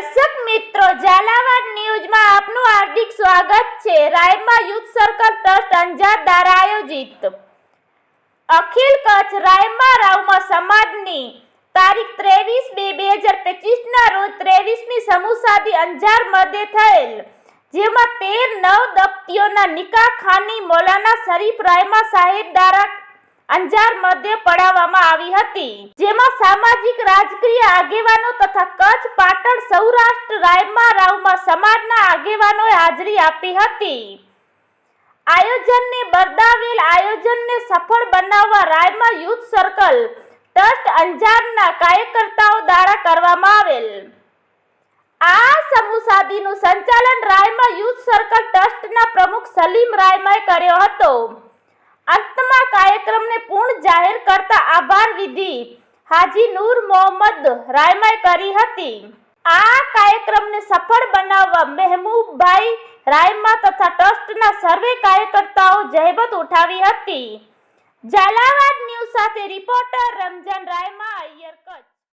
દર્શક મિત્રો, ઝાલાવાડ ન્યૂઝમાં આપનું હાર્દિક સ્વાગત છે. રાયમાં યુથ સર્કલ ટ્રસ્ટ અંજાર દ્વારા આયોજિત. અખિલ કચ્છ રાયમાં રાવમાં સમાજની તારીખ ત્રેવીસ બે બે હજાર પચીસના રોજ ત્રેવીસમી સમૂહ સાદી અંજાર મધ્યે થયેલ, જેમાં તેર નવ દપ્તિઓના નિકાહ ખાની મોલાના શરીફ રાયમા સાહેબ દ્વારા અંજાર મધ્ય પડાવવામાં આવી હતી, જેમાં સામાજિક રાજકીય આગેવાનો તથા કચ્છ પાટણ સૌરાષ્ટ્ર રાયમા રાવમા સમાજના આગેવાનોએ હાજરી આપી હતી. આયોજનને બરદાવેલ આયોજનને સફળ બનાવવા રાયમા યુથ સર્કલ, ટ્રસ્ટ અંજારના કાર્યકર્તાઓ દ્વારા કરવામાં આવેલ. આ સમૂહ સંચાલન રાયમા યુથ સર્કલ ટ્રસ્ટના પ્રમુખ સલીમ રાયમાએ કર્યો હતો. અંતમાં કાર્યક્રમને પૂર્ણ જાહેર કરતા આભાર, વિધિ. હાજી નૂર મોહમ્મદ રાયમાએ કરી હતી. આ કાર્યક્રમને સફળ બનાવવા મહેમૂબભાઈ રાયમા તથા ટ્રસ્ટના સર્વે કાર્યકર્તાઓ જહેમત ઉઠાવી હતી. ઝાલાવાડ ન્યૂઝ સાથે રિપોર્ટર રમજાન રાયમા, અય્યર કચ્છ.